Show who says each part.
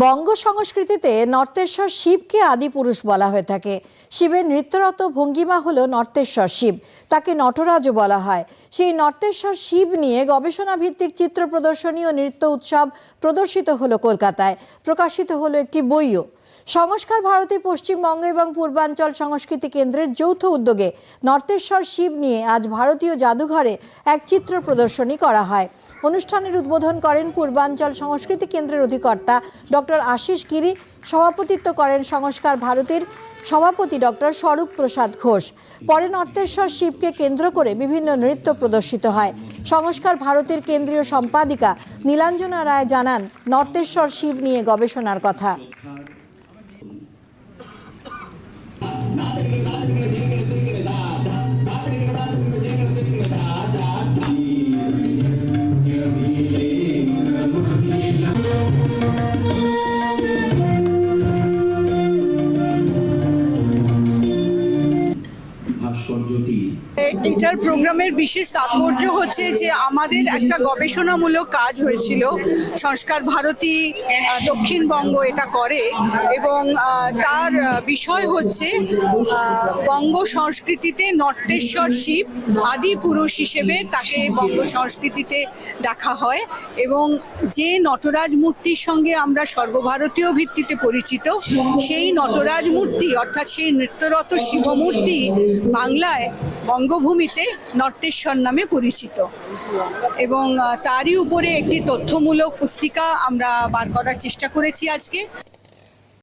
Speaker 1: বঙ্গ সংস্কৃতিতে নর্তেশ্বর শিবকে আদি পুরুষ বলা হয়ে থাকে। শিবের নৃত্যরত ভঙ্গিমা হল নর্তেশ্বর শিব, তাকে নটরাজও বলা হয়। সেই নর্তেশ্বর শিব নিয়ে গবেষণা ভিত্তিক চিত্র প্রদর্শনী ও নৃত্য উৎসব প্রদর্শিত হলো কলকাতায়। প্রকাশিত হলো একটি বইও। সংস্কার ভারতী পশ্চিমবঙ্গ এবং পূর্বাঞ্চল সংস্কৃতি কেন্দ্রের যৌথ উদ্যোগে নর্তেশ্বর শিব নিয়ে আজ ভারতীয় জাদুঘরে এক চিত্র প্রদর্শনী করা হয়। অনুষ্ঠানের উদ্বোধন করেন পূর্বাঞ্চল সংস্কৃতি কেন্দ্রের অধিকর্তা ডক্টর আশিস গিরি, সভাপতিত্ব করেন সংস্কার ভারতীর সভাপতি ডক্টর স্বরূপ প্রসাদ ঘোষ। পরে নর্তেশ্বর শিবকে কেন্দ্র করে বিভিন্ন নৃত্য প্রদর্শিত হয়। সংস্কার ভারতের কেন্দ্রীয় সম্পাদিকা নীলাঞ্জনা রায় জানান, নর্তেশ্বর শিব নিয়ে গবেষণার কথা।
Speaker 2: এটার প্রোগ্রামের বিশেষ তাৎপর্য হচ্ছে যে আমাদের একটা গবেষণামূলক কাজ হয়েছিল। সংস্কার ভারতী দক্ষিণবঙ্গ এটা করে এবং তার বিষয় হচ্ছে বঙ্গ সংস্কৃতিতে নটেশ্বর শিব আদি পুরুষ হিসেবে তাকে বঙ্গ সংস্কৃতিতে দেখা হয় এবং যে নটরাজ মূর্তির সঙ্গে আমরা সর্বভারতীয় ভিত্তিতে পরিচিত, সেই নটরাজ মূর্তি অর্থাৎ সেই নৃত্যরত শিবমূর্তি বাংলায় বঙ্গভূমিতে নর্তেশ্বর নামে পরিচিত। এবং তারই উপরে একটি তথ্যমূলক পুস্তিকা আমরা বার করার চেষ্টা করেছি আজকে।